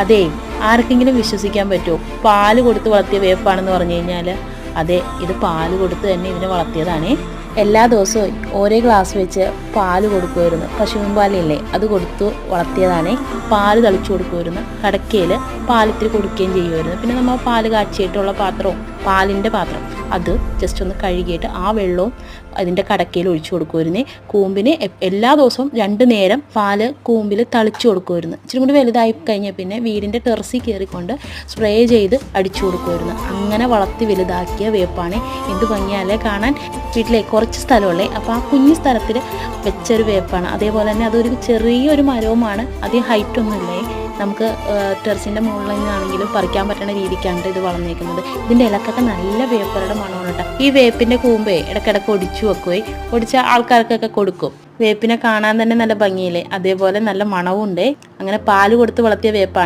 അതെ ആർക്കെങ്കിലും വിശ്വസിക്കാൻ പറ്റുമോ? പാൽ കൊടുത്ത് വളർത്തിയ വേപ്പാണെന്ന് പറഞ്ഞു കഴിഞ്ഞാൽ അതെ ഇത് പാൽ കൊടുത്ത് തന്നെ ഇതിനെ വളർത്തിയതാണേ. എല്ലാ ദിവസവും ഒരേ ഗ്ലാസ് വെച്ച് പാൽ കൊടുക്കുമായിരുന്നു. പശുവിൻ പാലില്ലേ അത് കൊടുത്തു വളർത്തിയതാണേ. പാൽ തളിച്ചു കൊടുക്കുമായിരുന്നു. കടക്കയിൽ പാലിത്തിരി കൊടുക്കുകയും ചെയ്യുമായിരുന്നു. പിന്നെ നമ്മൾ പാൽ കാച്ചിയിട്ടുള്ള പാത്രവും പാലിന്റെ പാത്രം. അത് ജസ്റ്റ് ഒന്ന് കഴുകിയിട്ട് ആ വെള്ളവും അതിന്റെ കടക്കയിൽ ഒഴിച്ചു കൊടുക്കുമായിരുന്നേ. കൂമ്പിന് എല്ലാ ദിവസവും രണ്ട് നേരം പാൽ കൂമ്പിൽ തളിച്ചു കൊടുക്കുമായിരുന്നു. ഇച്ചിരി കൂടി വലുതായി കഴിഞ്ഞാൽ പിന്നെ വീടിന്റെ ടെറസിൽ കയറിക്കൊണ്ട് സ്പ്രേ ചെയ്ത് അടിച്ചു കൊടുക്കുമായിരുന്നു. അങ്ങനെ വളർത്തി വലുതാക്കിയ വേപ്പാണ്. എന്ത് ഭംഗിയാലേ കാണാൻ. വീട്ടിലെ കുറച്ച് സ്ഥലമുള്ളേ. അപ്പോൾ ആ കുഞ്ഞു സ്ഥലത്തിൽ വെച്ചൊരു വേപ്പാണ്. അതേപോലെ തന്നെ അതൊരു ചെറിയൊരു മരവുമാണ്. അധികം ഹൈറ്റ് ഒന്നുമില്ലേ? നമുക്ക് ടെറസിന്റെ മുകളിൽ നിന്നാണെങ്കിലും പറിക്കാൻ പറ്റുന്ന രീതിക്കാണ് ഇത് വളർന്നേക്കുന്നത്. ഇതിന്റെ ഇലക്കൊക്കെ നല്ല വേപ്പറുടെ മണമാണ് കേട്ടോ. ഈ വേപ്പിന്റെ കൂമ്പേ ഇടയ്ക്കിടയ്ക്ക് ഒടിച്ചു വെക്കുകയും ഒടിച്ച ആൾക്കാർക്കൊക്കെ കൊടുക്കും. വേപ്പിനെ കാണാൻ തന്നെ നല്ല ഭംഗിയില്ലേ? അതേപോലെ നല്ല മണവും ഉണ്ട് അങ്ങനെ പാൽ കൊടുത്ത് വളർത്തിയ വേപ്പാണ്.